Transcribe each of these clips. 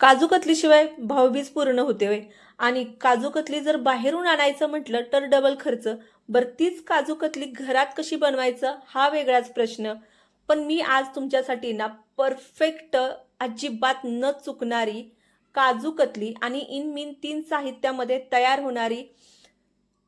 काजू कतलीशिवाय भावबीज पूर्ण होते होय. आणि काजू कतली जर बाहेरून आणायचं म्हटलं तर डबल खर्च. बरं तीच काजू कतली घरात कशी बनवायचं? हा वेगळाच प्रश्न. पण मी आज तुमच्यासाठी ना परफेक्ट अजिबात न चुकणारी काजू कतली आणि इन मिन तीन साहित्यामध्ये तयार होणारी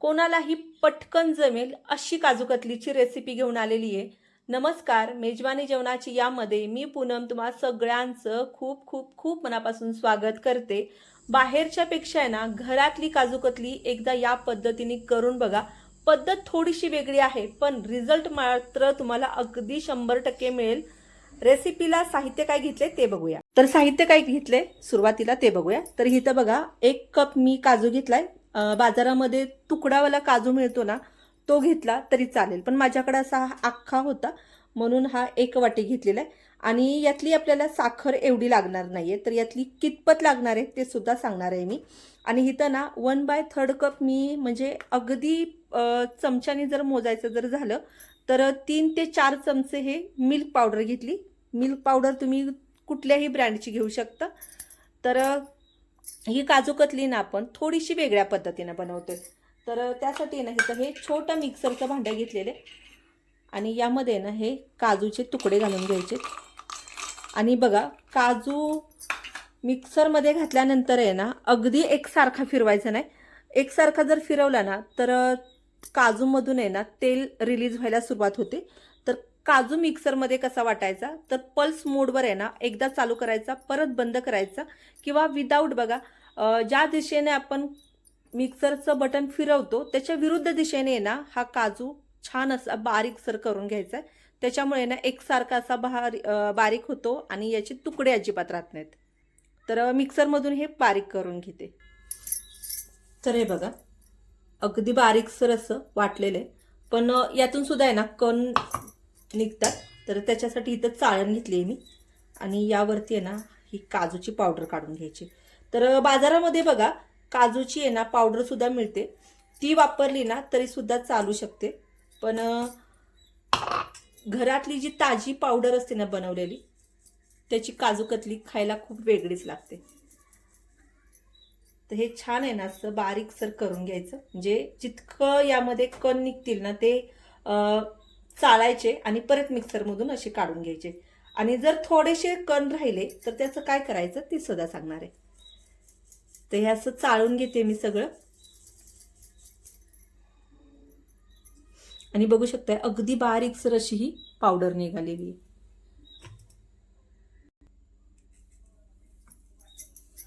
कोणालाही पटकन जमेल अशी काजू कतलीची रेसिपी घेऊन आलेली आहे नमस्कार मेजवानी जेवणाची यामध्ये मी पूनम तुम्हा सगळ्यांचं खूप खूप खूप मनापासून स्वागत करते. बाहेरच्या पेक्षा आहे ना घरातली काजूकतली एकदा या पद्धतीने करून बघा. पद्धत थोडीशी वेगळी आहे पण रिझल्ट मात्र तुम्हाला अगदी शंभर टक्के मिळेल. रेसिपीला साहित्य काय घेतले ते बघूया. तर साहित्य काय घेतले? सुरुवातीला ते बघूया. तर इथं बघा एक कप मी काजू घेतलाय. बाजारामध्ये तुकडावाला काजू मिळतो ना तो घेतला तरी चालेल. पण माझ्याकडे असा हा अख्खा होता. म्हणून हा एक वाटी घेतलेला आहे. आणि यातली आपल्याला साखर एवढी लागणार नाही आहे तर यातली कितपत लागणार आहे ते सुद्धा सांगणार आहे मी. आणि इथं ना वन बाय थर्ड कप मी म्हणजे अगदी चमच्याने जर मोजायचं जर झालं तर तीन ते चार चमचे हे मिल्क पावडर घेतली. मिल्क पावडर तुम्ही कुठल्याही ब्रँडची घेऊ शकता. तर ही काजू कतली ना आपण थोडीशी वेगळ्या पद्धतीनं बनवतोय. तर त्यासाठी ना इथं हे छोटं मिक्सरचं भांडं घेतलेले आणि यामध्ये ना हे काजूचे तुकडे घालून घ्यायचे. आणि बघा काजू मिक्सरमध्ये घातल्यानंतर आहे ना अगदी एकसारखा फिरवायचा नाही. एकसारखा जर फिरवला ना तर काजूमधून आहे ना तेल रिलीज व्हायला सुरुवात होते. तर काजू मिक्सरमध्ये कसा वाटायचा? तर पल्स मोडवर आहे ना एकदा चालू करायचा परत बंद करायचा किंवा विदाऊट बघा ज्या दिशेने आपण मिक्सरचं बटन फिरवतो. त्याच्या विरुद्ध दिशेने आहे ना हा काजू छान असा बारीक सर करून घ्यायचा आहे. त्याच्यामुळे ना एकसारखा असा बारी बारीक होतो आणि याचे तुकडे अजिबात राहत नाहीत. तर मिक्सरमधून हे बारीक करून घेते. तर हे बघा अगदी बारीकसर असं वाटलेलं आहे. पण यातून सुद्धा आहे ना कण निघतात. तर त्याच्यासाठी इथं चाळण घेतली आहे मी. आणि यावरती आहे ना ही काजूची पावडर काढून घ्यायची. तर बाजारामध्ये बघा काजूची आहे ना पावडरसुद्धा मिळते. ती वापरली ना तरी सुद्धा चालू शकते. पण घरातली जी ताजी पावडर असते ना बनवलेली त्याची काजू कतली खायला खूप वेगळीच लागते. तर हे छान आहे ना असं बारीकसर करून घ्यायचं. म्हणजे जितकं यामध्ये कण निघतील ना ते चालायचे चाळायचे आणि परत मिक्सरमधून असे काढून घ्यायचे. आणि जर थोडेसे कण राहिले तर त्याचं काय करायचं ते सुद्धा सांगणार आहे. तर हे असं चाळून घेते मी सगळं. आणि बघू शकताय अगदी बारीक सर अशी ही पावडर निघालेली आहे.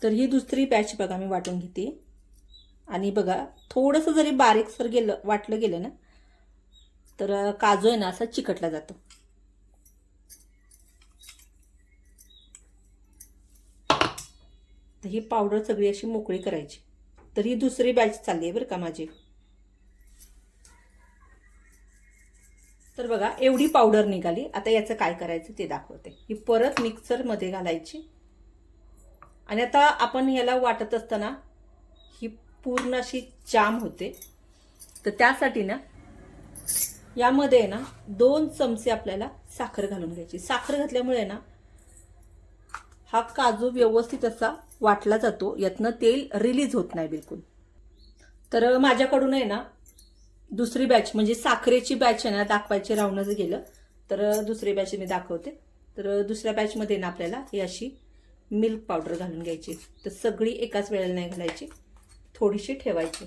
तर ही दुसरी बॅच बघा मी वाटून घेते. आणि बघा थोडंसं जरी बारीक सर गेलं वाटलं गेलं ना तर काजू आहे ना असा चिकटला जातो. तर ही पावडर सगळी अशी मोकळी करायची. तर ही दुसरी बॅच चालली आहे बरं का माझी. तर बघा एवढी पावडर निघाली. आता याचं काय करायचं ते दाखवते. ही परत मिक्सरमध्ये घालायची. आणि आता आपण याला वाटत असताना ही पूर्ण अशी जाम होते. तर त्यासाठी ना यामध्ये ना दोन चमचे आपल्याला साखर घालून घ्यायची. साखर घातल्यामुळे ना हा काजू व्यवस्थित असा वाटला जातो. यातनं तेल रिलीज होत नाही बिलकुल. तर माझ्याकडून आहे ना दुसरी बॅच म्हणजे साखरेची बॅच आहे ना दाखवायची राहूनच गेलं. तर दुसरी बॅच मी दाखवते. तर दुसऱ्या बॅचमध्ये ना आपल्याला ही अशी मिल्क पावडर घालून घ्यायची. तर सगळी एकाच वेळेला नाही घालायची. थोडीशी ठेवायची.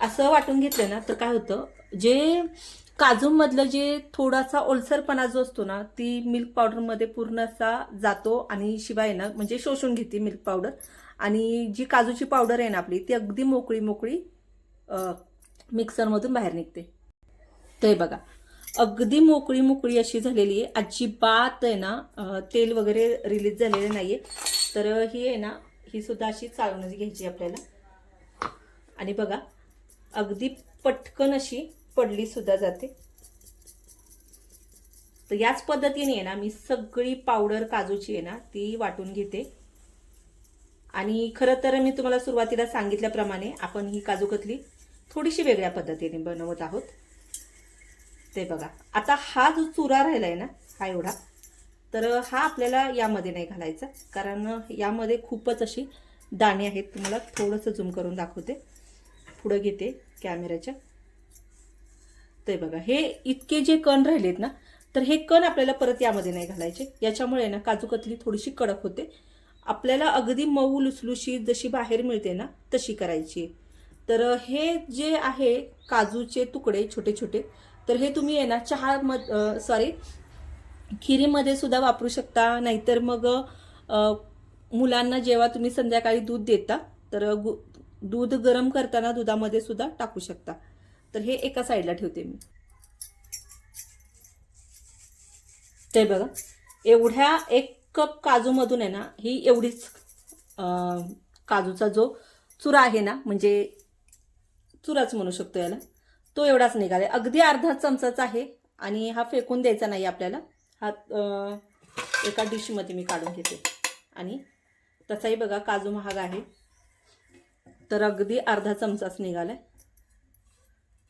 असं वाटून घेतलं ना तर काय होतं जे काजूमधलं जे थोडासा ओलसरपणा जो असतो ना ती मिल्क पावडरमध्ये पूर्ण असा जातो आणि शिवाय ना म्हणजे शोषून घेते मिल्क पावडर आणि जी काजूची पावडर आहे ना आपली ती अगदी मोकळी मोकळी मिक्सरमधून बाहेर निघते. ते बघा अगदी मोकळी मोकळी अशी झालेली आहे. अजिबात आहे ना तेल वगैरे रिलीज झालेलं नाहीये. तर ही आहे ना ही सुद्धा अशी चाळूनच घ्यायची आपल्याला. आणि बघा अगदी पटकन अशी पडली सुद्धा जाते. तर याच पद्धतीने आहे ना मी सगळी पावडर काजूची आहे ना ती वाटून घेते. आणि खरं तर मी तुम्हाला सुरुवातीला सांगितल्याप्रमाणे आपण ही काजूकतली थोडीशी वेगळ्या पद्धतीने बनवत आहोत. ते बघा आता हा जो चुरा राहिला आहे ना हा एवढा तर हा आपल्याला यामध्ये नाही घालायचा कारण यामध्ये खूपच अशी दाणे आहेत. तुम्हाला थोडंसं झूम करून दाखवते. पुढं घेते कॅमेऱ्याच्या. ते बघा. हे इतके जे कण राहिलेत ना तर हे कण आपल्याला परत यामध्ये नाही घालायचे. याच्यामुळे ना काजू कतली थोडीशी कडक होते. आपल्याला अगदी मऊ लुसलुशीत जशी बाहेर मिळते ना तशी करायची. तर हे जे आहे काजूचे तुकडे छोटे छोटे तर हे तुम्ही आहे ना चहा मध सॉरी खिरीमध्ये सुद्धा वापरू शकता. नाहीतर मग मुलांना जेव्हा तुम्ही संध्याकाळी दूध देता तर गु दूध गरम करताना दुधामध्ये सुद्धा टाकू शकता. तर हे एका साईडला ठेवते मी. ते बघा. एवढ्या एक कप काजूमधून आहे ना ही एवढीच काजूचा जो चुरा आहे ना म्हणजे चुराच म्हणू शकतो याला तो एवढाच निघाला अगदी अर्धा चमचाच आहे आणि हा फेकून द्यायचा नाही आपल्याला. हा एका डिशमध्ये मी काढून घेते. आणि तसाही बघा काजू महाग आहे. तर अगदी अर्धा चमचाच निघालाय.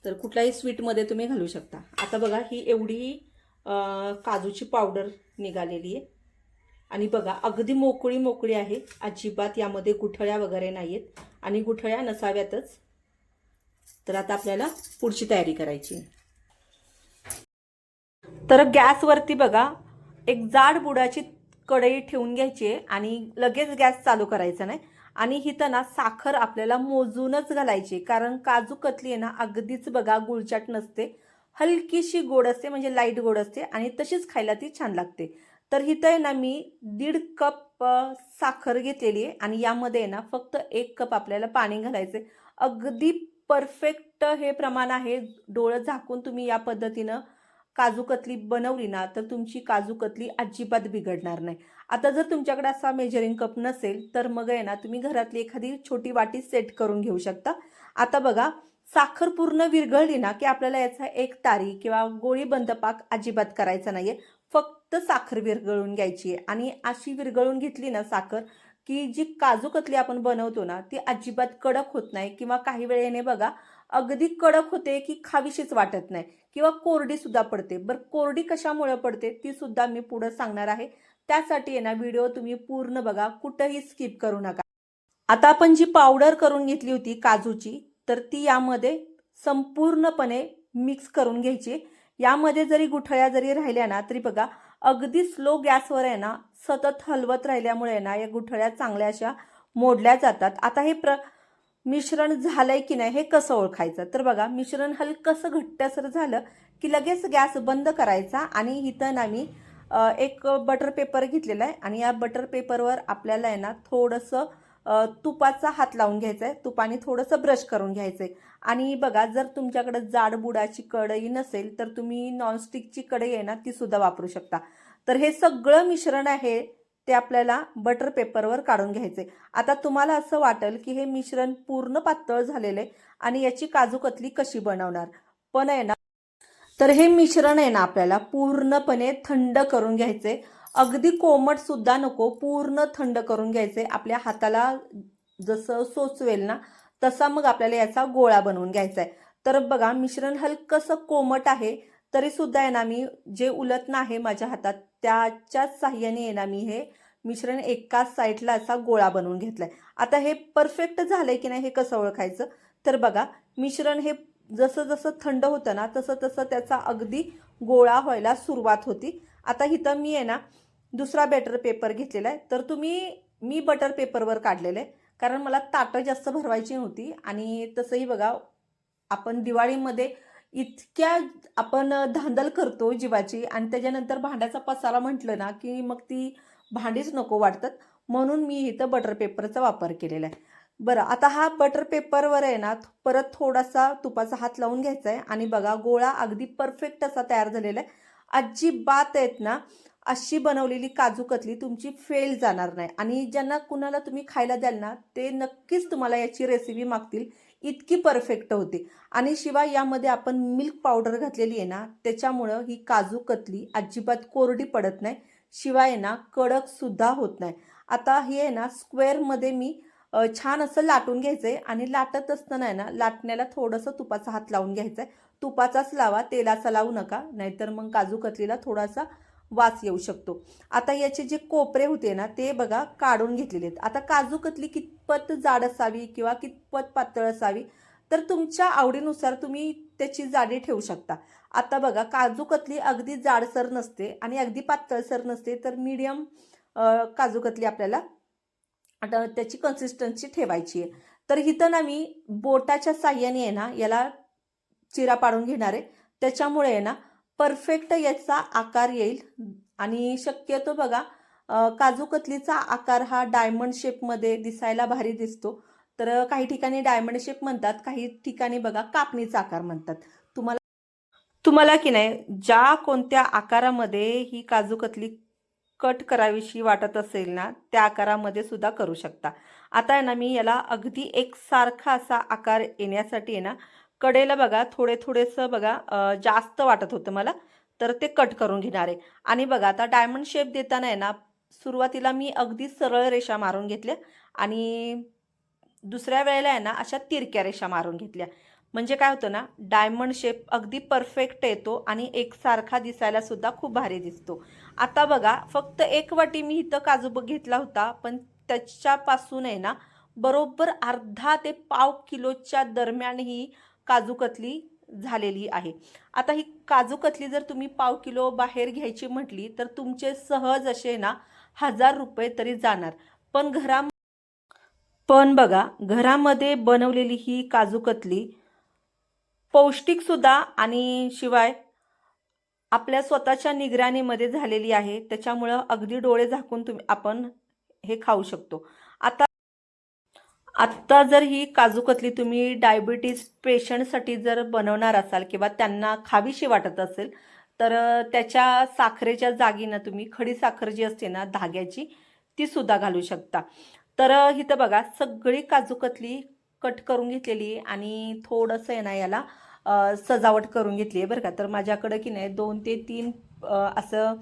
तर कुठल्याही स्वीटमध्ये तुम्ही घालू शकता. आता बघा ही एवढी काजूची पावडर निघालेली आहे. आणि बघा अगदी मोकळी मोकळी आहे. अजिबात यामध्ये गुठळ्या वगैरे नाही आहेत आणि गुठळ्या नसाव्यातच. तर आता आपल्याला पुढची तयारी करायची. तर गॅसवरती बघा एक जाड बुडाची कढई ठेवून घ्यायची आहे आणि लगेच गॅस चालू करायचा नाही. आणि हिथं ना साखर आपल्याला मोजूनच घालायची. कारण काजू कतली आहे ना अगदीच बघा गुळचाट नसते. हलकीशी गोड असते म्हणजे लाइट गोड असते आणि तशीच खायला ती छान लागते. तर हिथं आहे ना मी दीड कप साखर घेतलेली आहे आणि यामध्ये आहे ना फक्त एक कप आपल्याला पाणी घालायचं अगदी परफेक्ट हे प्रमाण आहे. डोळं झाकून तुम्ही या पद्धतीनं काजू कतली बनवली ना तर तुमची काजू कतली अजिबात बिघडणार नाही. आता जर तुमच्याकडे असा मेजरिंग कप नसेल तर मग आहे ना तुम्ही घरातली एखादी छोटी वाटी सेट करून घेऊ शकता. आता बघा साखर पूर्ण विरघळली ना की आपल्याला याचा एक तारी किंवा गोळी बंद पाक अजिबात करायचा नाहीये. फक्त साखर विरघळून घ्यायची आहे. आणि अशी विरघळून घेतली ना साखर की जी काजू कतली आपण बनवतो ना ती अजिबात कडक होत नाही. किंवा काही वेळेने बघा अगदी कडक होते की खावीशीच वाटत नाही. किंवा कोरडी सुद्धा पडते. बरं कोरडी कशामुळे पडते ती सुद्धा मी पुढं सांगणार आहे. त्यासाठी आहे ना व्हिडिओ तुम्ही पूर्ण बघा कुठंही स्किप करू नका. आता आपण जी पावडर करून घेतली होती काजूची तर ती यामध्ये संपूर्णपणे मिक्स करून घ्यायची. यामध्ये जरी गुठळ्या जरी राहिल्या ना तरी बघा अगदी स्लो गॅसवर आहे ना सतत हलवत राहिल्यामुळे ना या गुठळ्या चांगल्या अशा मोडल्या जातात. आता हे प्र मिश्रण झालंय की नाही हे कसं ओळखायचं? तर बघा मिश्रण हलकंसं घट्टसर झालं की लगेच गॅस बंद करायचा आणि इथं ना मी एक बटर पेपर घेतलेला आहे आणि या बटर पेपरवर आपल्याला आहे ना थोडंसं तुपाचा हात लावून घ्यायचा आहे तुपाने थोडंसं ब्रश करून घ्यायचं आहे आणि बघा जर तुमच्याकडे जाड बुडाची कढई नसेल तर तुम्ही नॉनस्टिकची कढई आहे ना ती सुद्धा वापरू शकता. तर हे सगळं मिश्रण आहे ते आपल्याला बटर पेपरवर काढून घ्यायचे आता तुम्हाला असं वाटेल की हे मिश्रण पूर्ण पातळ झालेलं आहे आणि याची काजू कतली कशी बनवणार? पण आहे ना तर हे मिश्रण आहे ना आपल्याला पूर्णपणे थंड करून घ्यायचे. अगदी कोमट सुद्धा नको पूर्ण थंड करून घ्यायचे. आपल्या हाताला जसं सोचवेल ना तसा मग आपल्याला याचा गोळा बनवून घ्यायचा आहे. तर बघा मिश्रण हलकंसं कोमट आहे तरी सुद्धा आहे ना मी जे उलटणं आहे माझ्या हातात त्याच्याच साह्याने आहे ना मी हे मिश्रण एकाच साईडला असा गोळा बनवून घेतलाय. आता हे परफेक्ट झालंय की नाही हे कसं ओळखायचं? तर बघा मिश्रण हे जसं जसं थंड होतं ना तसं तसं त्याचा अगदी गोळा व्हायला सुरुवात होती. आता इथं मी आहे ना दुसरा बॅटर पेपर घेतलेला आहे. तर तुम्ही मी बटर पेपरवर काढलेलं आहे. कारण मला ताटं जास्त भरवायची नव्हती. आणि तसंही बघा आपण दिवाळीमध्ये इतक्या आपण धांदल करतो जीवाची. आणि त्याच्यानंतर भांड्याचा पसारा म्हटलं ना की मग ती भांडीच नको वाटतात. म्हणून मी इथं बटर पेपरचा वापर केलेला आहे. बरं आता हा बटर पेपरवर आहे ना परत थोडासा तुपाचा हात लावून घ्यायचा आहे आणि बघा गोळा अगदी परफेक्ट असा तयार झालेला आहे. अजिबात आहेत ना अशी बनवलेली काजू कतली तुमची फेल जाणार नाही. आणि ज्यांना कुणाला तुम्ही खायला द्याल ना ते नक्कीच तुम्हाला याची रेसिपी मागतील. इतकी परफेक्ट होते. आणि शिवाय यामध्ये आपण मिल्क पावडर घातलेली आहे ना त्याच्यामुळं ही काजू कतली अजिबात कोरडी पडत नाही. शिवाय आहे ना कडक सुद्धा होत नाही. आता हे आहे ना स्क्वेअरमध्ये मी छान असं लाटून घ्यायचं आहे आणि लाटत असताना आहे ना लाटण्याला थोडंसं तुपाचा हात लावून घ्यायचा आहे तुपाचाच लावा तेलाचा लावू नका नाहीतर मग काजू कतलीला थोडासा वास येऊ शकतो. आता याचे जे कोपरे होते ना ते बघा काढून घेतलेले आहेत. आता काजू कतली कितपत जाड असावी किंवा कितपत पातळ असावी तर तुमच्या आवडीनुसार तुम्ही त्याची जाडी ठेवू शकता. आता बघा काजू कतली अगदी जाडसर नसते आणि अगदी पातळसर नसते तर मीडियम काजू कतली आपल्याला त्याची कन्सिस्टन्सी ठेवायची आहे. तर इथं ना मी बोटाच्या साह्याने आहे ना याला चिरा पाडून घेणार आहे. त्याच्यामुळे आहे ना परफेक्ट याचा आकार येईल. आणि शक्यतो बघा काजू कतलीचा आकार हा डायमंड शेपमध्ये दिसायला भारी दिसतो. तर काही ठिकाणी डायमंड शेप म्हणतात काही ठिकाणी बघा कापणीचा आकार म्हणतात. तुम्हाला तुम्हाला की नाही ज्या कोणत्या आकारामध्ये ही काजू कतली कट करावीशी वाटत असेल ना त्या आकारामध्ये सुद्धा करू शकता. आता आहे ना मी याला अगदी एकसारखा असा आकार येण्यासाठी आहे ना कडेला बघा थोडे थोडेसं बघा जास्त वाटत होतं मला तर ते कट करून घेणार आहे. आणि बघा आता डायमंड शेप देताना आहे ना सुरुवातीला मी अगदी सरळ रेषा मारून घेतल्या आणि दुसऱ्या वेळेला आहे ना अशा तिरक्या रेषा मारून घेतल्या. म्हणजे काय होतं ना डायमंड शेप अगदी परफेक्ट येतो आणि एकसारखा दिसायला सुद्धा खूप भारी दिसतो. आता बघा फक्त एक वाटी मी इथं काजू घेतला होता पण त्याच्यापासून आहे ना बरोबर अर्धा ते पाव किलोच्या दरम्यान ही काजू कतली झालेली आहे. आता ही काजू कतली जर तुम्ही पाव किलो बाहेर घ्यायची म्हटली तर तुमचे सहज असे ना हजार रुपये तरी जाणार. पण घरा पण बघा घरामध्ये बनवलेली ही काजू कतली पौष्टिकसुद्धा आणि शिवाय आपल्या स्वतःच्या निगराणीमध्ये झालेली आहे. त्याच्यामुळं अगदी डोळे झाकून तुम्ही आपण हे खाऊ शकतो. आता आत्ता जर ही काजू कतली तुम्ही डायबिटीज पेशंटसाठी जर बनवणार असाल किंवा त्यांना खावीशी वाटत असेल तर त्याच्या साखरेच्या जागी ना तुम्ही खडी साखर जी असते ना धाग्याची ती सुद्धा घालू शकता. तर इथं बघा सगळी काजू कतली कट करून घेतलेली आणि थोडंसं आहे ना याला सजावट करून घेतली आहे बरं का. तर माझ्याकडं की नाही दोन ते तीन असं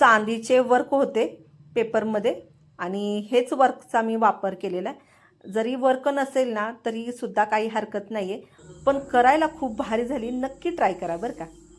चांदीचे वर्क होते पेपरमध्ये आणि हेच वर्कचा मी वापर केलेला आहे. जरी वर्क नसेल ना तरीसुद्धा काही हरकत नाही आहे पण करायला खूप भारी झाली. नक्की ट्राय करा बरं का.